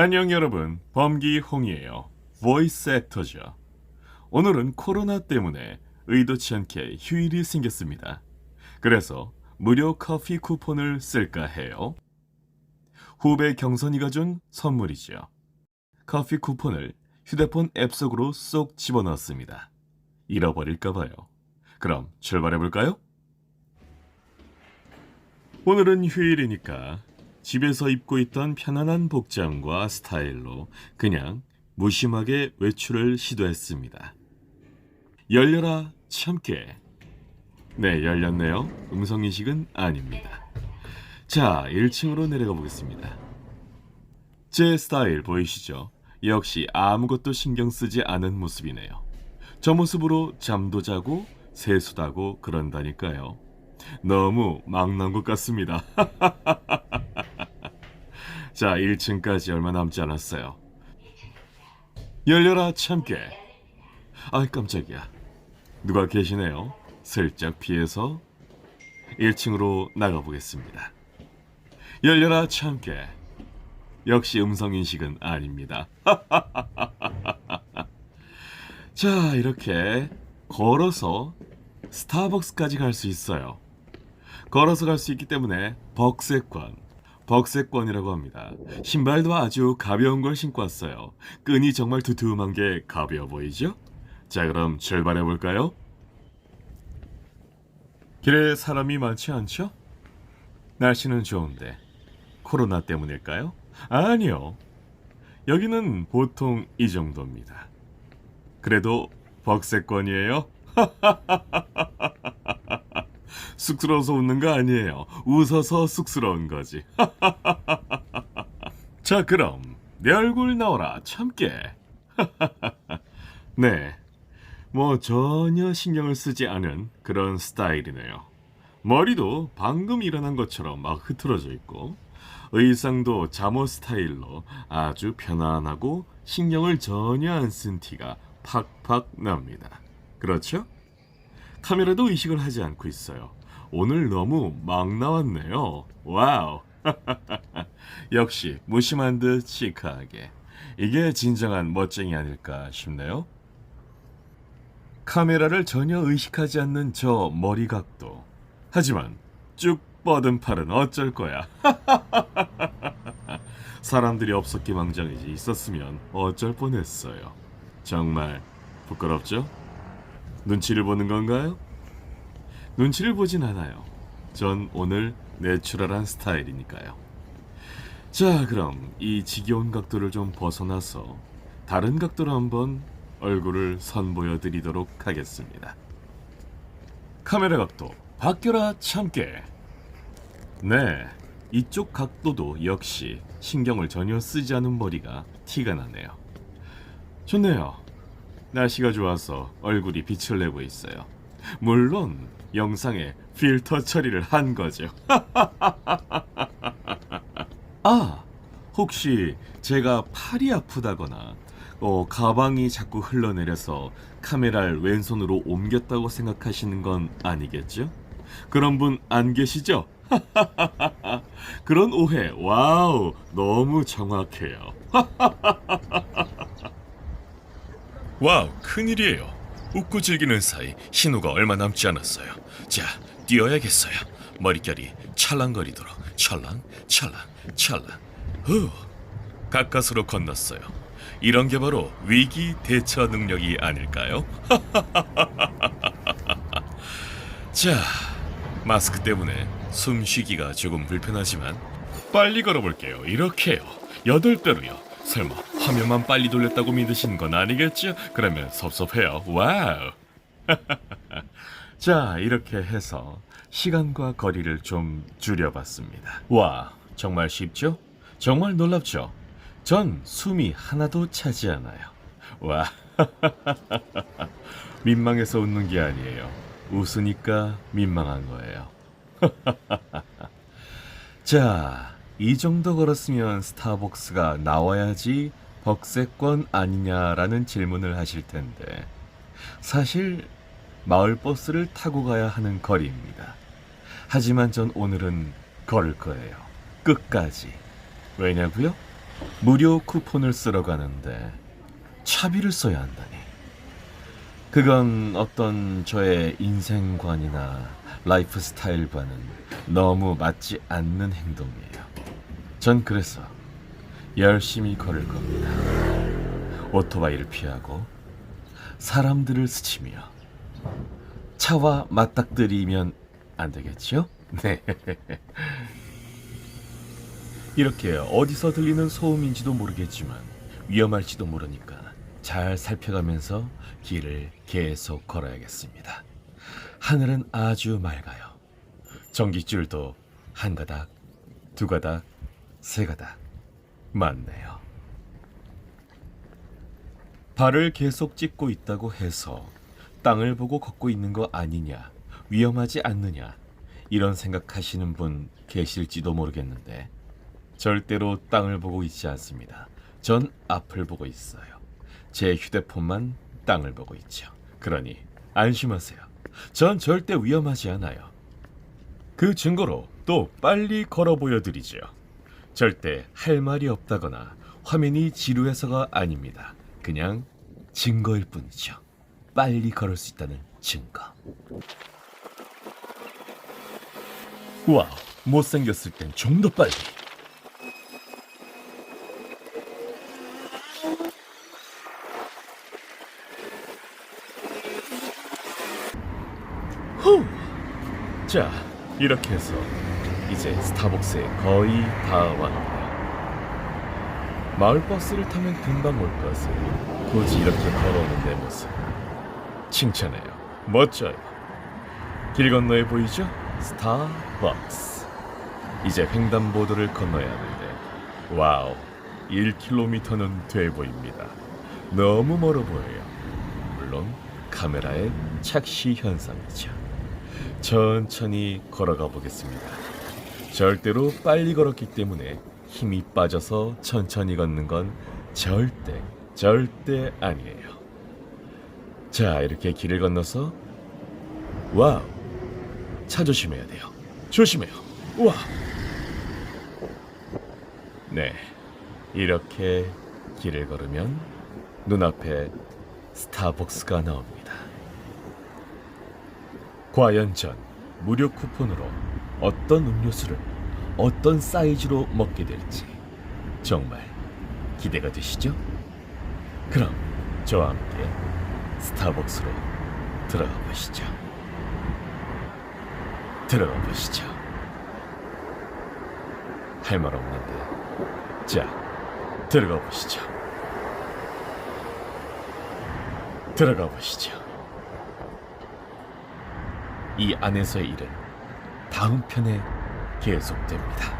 안녕 여러분, 범기홍이에요. 보이스 액터죠. 오늘은 코로나 때문에 의도치 않게 휴일이 생겼습니다. 그래서 무료 커피 쿠폰을 쓸까 해요. 후배 경선이가 준 선물이죠. 커피 쿠폰을 휴대폰 앱 속으로 쏙 집어넣었습니다. 잃어버릴까봐요. 그럼 출발해볼까요? 오늘은 휴일이니까 집에서 입고 있던 편안한 복장과 스타일로 그냥 무심하게 외출을 시도했습니다. 열려라 참깨. 네, 열렸네요. 음성인식은 아닙니다. 자, 1층으로 내려가 보겠습니다. 제 스타일 보이시죠? 역시 아무것도 신경 쓰지 않은 모습이네요. 저 모습으로 잠도 자고 세수도 하고 그런다니까요. 너무 막난 것 같습니다. 자, 1층까지 얼마 남지 않았어요. 열려라 참깨. 아, 깜짝이야. 누가 계시네요. 슬쩍 피해서 1층으로 나가 보겠습니다. 열려라 참깨. 역시 음성 인식은 아닙니다. 자, 이렇게 걸어서 스타벅스까지 갈 수 있어요. 걸어서 갈 수 있기 때문에 벅세권, 벅세권이라고 합니다. 신발도 아주 가벼운 걸 신고 왔어요. 끈이 정말 두툼한 게 가벼워 보이죠? 자, 그럼 출발해 볼까요? 길에 사람이 많지 않죠? 날씨는 좋은데 코로나 때문일까요? 아니요. 여기는 보통 이 정도입니다. 그래도 벅세권이에요. 쑥스러워서 웃는 거 아니에요. 웃어서 쑥스러운 거지. 자, 그럼 내 얼굴 나오라 참깨. 네, 뭐 전혀 신경을 쓰지 않은 그런 스타일이네요. 머리도 방금 일어난 것처럼 막 흐트러져 있고 의상도 잠옷 스타일로 아주 편안하고 신경을 전혀 안 쓴 티가 팍팍 납니다. 그렇죠? 카메라도 의식을 하지 않고 있어요. 오늘 너무 막 나왔네요. 와우. 역시 무심한 듯 시크하게. 이게 진정한 멋쟁이 아닐까 싶네요. 카메라를 전혀 의식하지 않는 저 머리 각도. 하지만 쭉 뻗은 팔은 어쩔 거야. 사람들이 없었기 망정이지 있었으면 어쩔 뻔했어요. 정말 부끄럽죠? 눈치를 보는 건가요? 눈치를 보진 않아요. 전 오늘 내추럴한 스타일이니까요. 자, 그럼 이 지겨운 각도를 좀 벗어나서 다른 각도로 한번 얼굴을 선보여 드리도록 하겠습니다. 카메라 각도 바뀌어라 참깨. 네, 이쪽 각도도 역시 신경을 전혀 쓰지 않은 머리가 티가 나네요. 좋네요. 날씨가 좋아서 얼굴이 빛을 내고 있어요. 물론 영상에 필터 처리를 한 거죠. 아, 혹시 제가 팔이 아프다거나 어, 가방이 자꾸 흘러내려서 카메라를 왼손으로 옮겼다고 생각하시는 건 아니겠죠? 그런 분 안 계시죠? 그런 오해, 와우, 너무 정확해요. 와우, 큰일이에요. 웃고 즐기는 사이 신호가 얼마 남지 않았어요. 자, 뛰어야겠어요. 머릿결이 찰랑거리도록 찰랑, 찰랑, 찰랑. 후, 가까스로 건넜어요. 이런 게 바로 위기 대처 능력이 아닐까요? 자, 마스크 때문에 숨쉬기가 조금 불편하지만 빨리 걸어볼게요. 이렇게요. 여덟 배로요. 설마 화면만 빨리 돌렸다고 믿으시는 건 아니겠죠? 그러면 섭섭해요. 와우. 자, 이렇게 해서 시간과 거리를 좀 줄여봤습니다. 와, 정말 쉽죠? 정말 놀랍죠? 전 숨이 하나도 차지 않아요. 와, 민망해서 웃는 게 아니에요. 웃으니까 민망한 거예요. 자, 이 정도 걸었으면 스타벅스가 나와야지 벅세권 아니냐라는 질문을 하실 텐데 사실 마을버스를 타고 가야 하는 거리입니다. 하지만 전 오늘은 걸을 거예요. 끝까지. 왜냐고요? 무료 쿠폰을 쓰러 가는데 차비를 써야 한다니. 그건 어떤 저의 인생관이나 라이프 스타일과는 너무 맞지 않는 행동이에요. 전 그래서 열심히 걸을 겁니다. 오토바이를 피하고 사람들을 스치며 차와 맞닥뜨리면 안 되겠죠? 네. 이렇게 어디서 들리는 소음인지도 모르겠지만 위험할지도 모르니까 잘 살펴가면서 길을 계속 걸어야겠습니다. 하늘은 아주 맑아요. 전깃줄도 한 가닥, 두 가닥, 세 가닥 많네요. 발을 계속 찢고 있다고 해서 땅을 보고 걷고 있는 거 아니냐, 위험하지 않느냐, 이런 생각하시는 분 계실지도 모르겠는데, 절대로 땅을 보고 있지 않습니다. 전 앞을 보고 있어요. 제 휴대폰만 땅을 보고 있죠. 그러니 안심하세요. 전 절대 위험하지 않아요. 그 증거로 또 빨리 걸어 보여드리죠. 절대 할 말이 없다거나 화면이 지루해서가 아닙니다. 그냥 증거일 뿐이죠. 빨리 걸을 수 있다는 증거. 와, 못생겼을 땐 좀 더 빨리. 후. 자, 이렇게 해서 이제 스타벅스에 거의 다 왔네요. 마을 버스를 타면 금방 올 것을 굳이 이렇게 걸어오는 내 모습 칭찬해요. 멋져요. 길 건너에 보이죠? 스타벅스. 이제 횡단보도를 건너야 하는데 와우, 1km는 돼 보입니다. 너무 멀어 보여요. 물론 카메라의 착시 현상이죠. 천천히 걸어가 보겠습니다. 절대로 빨리 걸었기 때문에 힘이 빠져서 천천히 걷는 건 절대 절대 아니에요. 자, 이렇게 길을 건너서 와우. 차 조심해야 돼요. 조심해요. 와. 네. 이렇게 길을 걸으면 눈앞에 스타벅스가 나옵니다. 과연 전 무료 쿠폰으로 어떤 음료수를 어떤 사이즈로 먹게 될지 정말 기대가 되시죠? 그럼 저와 함께 스타벅스로 들어가 보시죠. 들어가 보시죠. 할 말 없는데. 자, 들어가 보시죠. 들어가 보시죠. 이 안에서의 일은 다음 편에 계속됩니다.